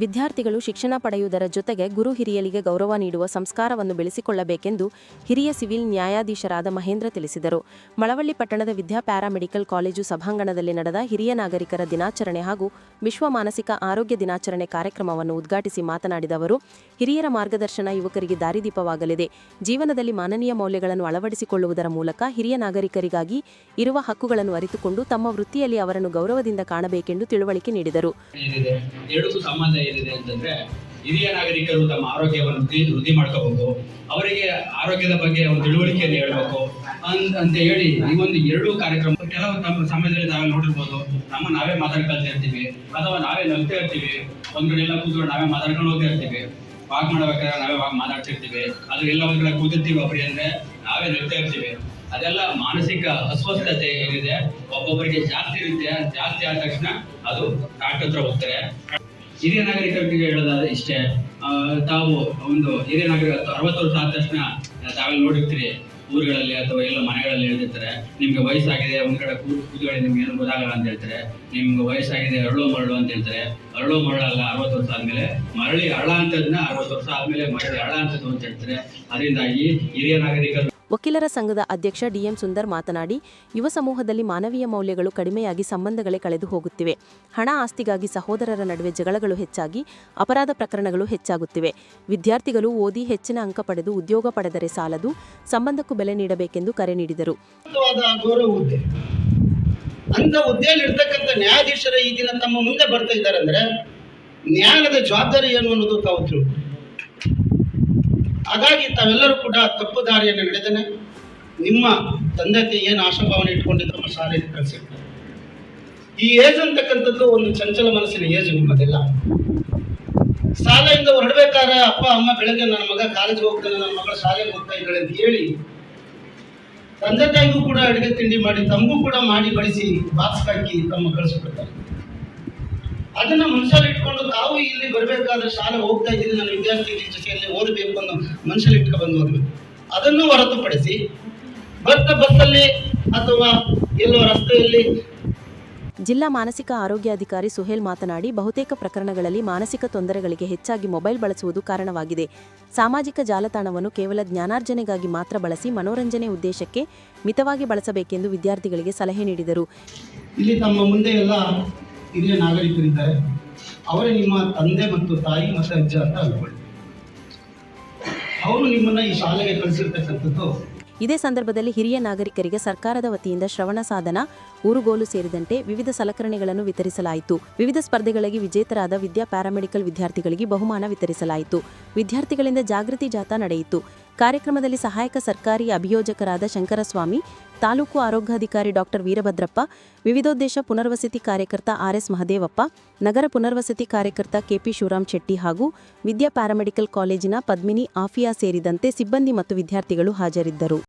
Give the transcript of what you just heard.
ವಿದ್ಯಾರ್ಥಿಗಳು ಶಿಕ್ಷಣ ಪಡೆಯುವುದರ ಜೊತೆಗೆ ಗುರು ಹಿರಿಯರಿಗೆ ಗೌರವ ನೀಡುವ ಸಂಸ್ಕಾರವನ್ನು ಬೆಳೆಸಿಕೊಳ್ಳಬೇಕೆಂದು ಹಿರಿಯ ಸಿವಿಲ್ ನ್ಯಾಯಾಧೀಶರಾದ ಮಹೇಂದ್ರ ತಿಳಿಸಿದರು. ಮಳವಳ್ಳಿ ಪಟ್ಟಣದ ವಿದ್ಯಾ ಪ್ಯಾರಾಮೆಡಿಕಲ್ ಕಾಲೇಜು ಸಭಾಂಗಣದಲ್ಲಿ ನಡೆದ ಹಿರಿಯ ನಾಗರಿಕರ ದಿನಾಚರಣೆ ಹಾಗೂ ವಿಶ್ವ ಮಾನಸಿಕ ಆರೋಗ್ಯ ದಿನಾಚರಣೆ ಕಾರ್ಯಕ್ರಮವನ್ನು ಉದ್ಘಾಟಿಸಿ ಮಾತನಾಡಿದ ಅವರು, ಹಿರಿಯರ ಮಾರ್ಗದರ್ಶನ ಯುವಕರಿಗೆ ದಾರಿದೀಪವಾಗಲಿದೆ. ಜೀವನದಲ್ಲಿ ಮಾನನೀಯ ಮೌಲ್ಯಗಳನ್ನು ಅಳವಡಿಸಿಕೊಳ್ಳುವುದರ ಮೂಲಕ ಹಿರಿಯ ನಾಗರಿಕರಿಗಾಗಿ ಇರುವ ಹಕ್ಕುಗಳನ್ನು ಅರಿತುಕೊಂಡು ತಮ್ಮ ವೃತ್ತಿಯಲ್ಲಿ ಅವರನ್ನು ಗೌರವದಿಂದ ಕಾಣಬೇಕೆಂದು ತಿಳುವಳಿಕೆ ನೀಡಿದರು. ಏನಿದೆ ಅಂತಂದ್ರೆ ಹಿರಿಯ ನಾಗರಿಕರು ತಮ್ಮ ಆರೋಗ್ಯವನ್ನು ವೃದ್ಧಿ ಮಾಡ್ಕೋಬಹುದು ಅವರಿಗೆ ಆರೋಗ್ಯದ ಬಗ್ಗೆ ಒಂದು ತಿಳುವಳಿಕೆಯನ್ನು ಹೇಳ್ಬೇಕು. ಅಂತ ಅಂತ ಹೇಳಿ ಈ ಒಂದು ಎರಡು ಕಾರ್ಯಕ್ರಮ ಕೆಲವು ತಮ್ಮ ಸಮಯದಲ್ಲಿ ನಾವೇ ನೋಡಿರ್ಬೋದು. ನಮ್ಮ ನಾವೇ ಮಾತಾಡ್ಕೊಳ್ತಾ ಇರ್ತೀವಿ. ಅಥವಾ ನಾವೇ ನಗ್ತಾ ಇರ್ತೀವಿ. ಒಂದ್ ಕಡೆ ಎಲ್ಲ ಕೂತ್ಕೊಂಡು ನಾವೇ ಮಾತಾಡ್ಕೊಂಡು ಹೋಗ್ತಾ ಇರ್ತೀವಿ. ವಾಕ್ ಮಾಡ್ಬೇಕಾದ್ರೆ ನಾವೇ ವಾಕ್ ಮಾತಾಡ್ತಿರ್ತೀವಿ. ಅದು ಎಲ್ಲ ಒಂದ್ ಕಡೆ ಕೂತಿರ್ತೀವಿ ಒಬ್ಬರಿ ಅಂದ್ರೆ ನಾವೇ ನಗ್ತಾ ಇರ್ತೀವಿ. ಅದೆಲ್ಲ ಮಾನಸಿಕ ಅಸ್ವಸ್ಥತೆ ಏನಿದೆ, ಒಬ್ಬೊಬ್ಬರಿಗೆ ಜಾಸ್ತಿ ಇರುತ್ತೆ. ಜಾಸ್ತಿ ಆದ ತಕ್ಷಣ ಅದು ಡಾಕ್ಟರ್ ಹತ್ರ ಹೋಗ್ತಾರೆ. ಹಿರಿಯ ನಾಗರಿಕರಿಗೆ ಹೇಳೋದಾದ್ರೆ ಇಷ್ಟೇ. ತಾವು ಒಂದು ಹಿರಿಯ ನಾಗರಿಕ ಅರವತ್ತು ವರ್ಷ ಆದ ತಕ್ಷಣ ತಾವೆಲ್ಲ ನೋಡಿರ್ತೀರಿ, ಊರುಗಳಲ್ಲಿ ಅಥವಾ ಎಲ್ಲ ಮನೆಗಳಲ್ಲಿ ಹೇಳ್ತಿರ್ತಾರೆ, ನಿಮ್ಗೆ ವಯಸ್ಸಾಗಿದೆ, ಒಂದ್ ಕಡೆ ಕೂತು ಕೂತ್ಕೊಳ್ಳಿ, ನಿಮ್ಗೆ ಏನು ಗೊತ್ತಾಗಲ್ಲ ಅಂತ ಹೇಳ್ತಾರೆ. ನಿಮ್ಗೆ ವಯಸ್ಸಾಗಿದೆ, ಅರಳು ಮರಳು ಅಂತ ಹೇಳ್ತಾರೆ. ಅರಳು ಮರಳಲ್ಲ ಅರವತ್ತು ವರ್ಷ ಆದ್ಮೇಲೆ ಮರಳಿ ಅರಳ ಅಂತದನ್ನ ಅರವತ್ತು ವರ್ಷ ಆದ್ಮೇಲೆ ಮರಳಿ ಅರಳ ಅಂತದ್ದು ಅಂತ ಹೇಳ್ತಾರೆ. ಅದರಿಂದಾಗಿ ಹಿರಿಯ ನಾಗರಿಕರು ವಕೀಲರ ಸಂಘದ ಅಧ್ಯಕ್ಷ ಡಿಎಂ ಸುಂದರ್ ಮಾತನಾಡಿ, ಯುವ ಸಮೂಹದಲ್ಲಿ ಮಾನವೀಯ ಮೌಲ್ಯಗಳು ಕಡಿಮೆಯಾಗಿ ಸಂಬಂಧಗಳೇ ಕಳೆದು ಹೋಗುತ್ತಿವೆ. ಹಣ ಆಸ್ತಿಗಾಗಿ ಸಹೋದರರ ನಡುವೆ ಜಗಳಗಳು ಹೆಚ್ಚಾಗಿ, ಅಪರಾಧ ಪ್ರಕರಣಗಳು ಹೆಚ್ಚಾಗುತ್ತಿವೆ. ವಿದ್ಯಾರ್ಥಿಗಳು ಓದಿ ಹೆಚ್ಚಿನ ಅಂಕ ಪಡೆದು ಉದ್ಯೋಗ ಪಡೆದರೆ ಸಾಲದು, ಸಂಬಂಧಕ್ಕೂ ಬೆಲೆ ನೀಡಬೇಕೆಂದು ಕರೆ ನೀಡಿದರು. ಅಂತ ಹುದ್ದೆಯಲ್ಲಿ ಇರ್ತಕ್ಕಂಥ ನ್ಯಾಯಾಧೀಶರ ಈ ದಿನ ತಮ್ಮ ಮುಂದೆ ಬರ್ತಾ ಇದ್ದಾರೆ ಅಂದ್ರೆ ನ್ಯಾಯದ ಜವಾಬ್ದಾರಿ ಏನು ಅನ್ನೋದು ತಾವು ತಿಳ್ಕೊ ಹಾಗಾಗಿ ತಾವೆಲ್ಲರೂ ಕೂಡ ತಪ್ಪು ದಾರಿಯನ್ನು ನಡೆದನೆ ನಿಮ್ಮ ತಂದೆ ತಾಯಿ ಏನು ಆಶಾಭಾವನೆ ಇಟ್ಕೊಂಡಿದ್ದು ನಮ್ಮ ಶಾಲೆಗೆ ಕಳಿಸಿರ್ತಾರೆ. ಈ ಏಜ್ ಅಂತಕ್ಕಂಥದ್ದು ಒಂದು ಚಂಚಲ ಮನಸ್ಸಿನ ಏಜ್ ನಿಮ್ಮದೆಲ್ಲ. ಶಾಲೆಯಿಂದ ಹೊರಡ್ಬೇಕಾದ್ರೆ ಅಪ್ಪ, ಅಮ್ಮ ಬೆಳಗ್ಗೆ ನನ್ನ ಮಗ ಕಾಲೇಜ್ಗೆ ಹೋಗ್ತಾನೆ, ನನ್ನ ಮಗಳ ಶಾಲೆಗೆ ಹೋಗ್ತಾ ಇದ್ದಾಳೆ ಅಂತ ಹೇಳಿ ತಂದೆ ತಾಯಿಗೂ ಕೂಡ ಅಡುಗೆ ತಿಂಡಿ ಮಾಡಿ, ತಮಗೂ ಕೂಡ ಮಾಡಿ ಬಡಿಸಿ ಬಾಕ್ಸ್ ಹಾಕಿ ತಮ್ಮ ಕಳಿಸ್ಬಿಡ್ತಾರೆ ಅದನ್ನ ಮನಸ್ಸಲ್ಲಿ ಇಟ್ಕೊಂಡು ತಾವು ಇಲ್ಲಿ ಬರಬೇಕಾದ್ರೆ ಶಾಲೆ ಹೋಗ್ತಾ ಇದ್ದೀನಿ ನನ್ನ ವಿದ್ಯಾರ್ಥಿ ಜೊತೆಯಲ್ಲಿ ಓದಬೇಕು ಅನ್ನೋ ಮನಸ್ಸಲ್ಲಿ ಇಟ್ಕೊಂಡು ಬಂದು ಓದಬೇಕು ಅದನ್ನು ಹೊರತುಪಡಿಸಿ ಬಸ್ ಬಸ್ಸಲ್ಲಿ ಅಥವಾ ಎಲ್ಲೋ ರಸ್ತೆಯಲ್ಲಿ ಜಿಲ್ಲಾ ಮಾನಸಿಕ ಆರೋಗ್ಯಾಧಿಕಾರಿ ಸುಹೇಲ್ ಮಾತನಾಡಿ ಬಹುತೇಕ ಪ್ರಕರಣಗಳಲ್ಲಿ ಮಾನಸಿಕ ತೊಂದರೆಗಳಿಗೆ ಹೆಚ್ಚಾಗಿ ಮೊಬೈಲ್ ಬಳಸುವುದು ಕಾರಣವಾಗಿದೆ. ಸಾಮಾಜಿಕ ಜಾಲತಾಣವನ್ನು ಕೇವಲ ಜ್ಞಾನಾರ್ಜನೆಗಾಗಿ ಮಾತ್ರ ಬಳಸಿ ಮನೋರಂಜನೆ ಉದ್ದೇಶಕ್ಕೆ ಮಿತವಾಗಿ ಬಳಸಬೇಕೆಂದು ವಿದ್ಯಾರ್ಥಿಗಳಿಗೆ ಸಲಹೆ ನೀಡಿದರು. ಇಲ್ಲಿ ತಮ್ಮ ಮುಂದೆ ಎಲ್ಲ ಹಿರಿಯ ನಾಗರಿಕರಿದ್ದಾರೆ. ಅವರೇ ನಿಮ್ಮ ತಂದೆ ಮತ್ತು ತಾಯಿ ಮತ್ತು ಅಜ್ಜ ಅಂತ ಅನ್ಕೊಳ್ಳಿ ಅವರು ನಿಮ್ಮನ್ನ ಈ ಶಾಲೆಗೆ ಕಳಿಸಿರ್ತಕ್ಕಂಥದ್ದು. ಇದೇ ಸಂದರ್ಭದಲ್ಲಿ ಹಿರಿಯ ನಾಗರಿಕರಿಗೆ ಸರ್ಕಾರದ ವತಿಯಿಂದ ಶ್ರವಣ ಸಾಧನ, ಊರುಗೋಲು ಸೇರಿದಂತೆ ವಿವಿಧ ಸಲಕರಣೆಗಳನ್ನು ವಿತರಿಸಲಾಯಿತು. ವಿವಿಧ ಸ್ಪರ್ಧೆಗಳಿಗೆ ವಿಜೇತರಾದ ವಿದ್ಯಾ ಪ್ಯಾರಾಮೆಡಿಕಲ್ ವಿದ್ಯಾರ್ಥಿಗಳಿಗೆ ಬಹುಮಾನ ವಿತರಿಸಲಾಯಿತು. ವಿದ್ಯಾರ್ಥಿಗಳಿಂದ ಜಾಗೃತಿ ಜಾಥಾ ನಡೆಯಿತು. ಕಾರ್ಯಕ್ರಮದಲ್ಲಿ ಸಹಾಯಕ ಸರ್ಕಾರಿ ಅಭಿಯೋಜಕರಾದ ಶಂಕರಸ್ವಾಮಿ, ತಾಲೂಕು ಆರೋಗ್ಯಾಧಿಕಾರಿ ಡಾಕ್ಟರ್ ವೀರಭದ್ರಪ್ಪ, ವಿವಿಧೋದ್ದೇಶ ಪುನರ್ವಸತಿ ಕಾರ್ಯಕರ್ತ ಆರ್ಎಸ್ ಮಹದೇವಪ್ಪ, ನಗರ ಪುನರ್ವಸತಿ ಕಾರ್ಯಕರ್ತ ಕೆಪಿ ಶಿವರಾಮ್ ಶೆಟ್ಟಿ ಹಾಗೂ ವಿದ್ಯಾ ಪ್ಯಾರಾಮೆಡಿಕಲ್ ಕಾಲೇಜಿನ ಪದ್ಮಿನಿ ಆಫಿಯಾ ಸೇರಿದಂತೆ ಸಿಬ್ಬಂದಿ ಮತ್ತು ವಿದ್ಯಾರ್ಥಿಗಳು ಹಾಜರಿದ್ದರು.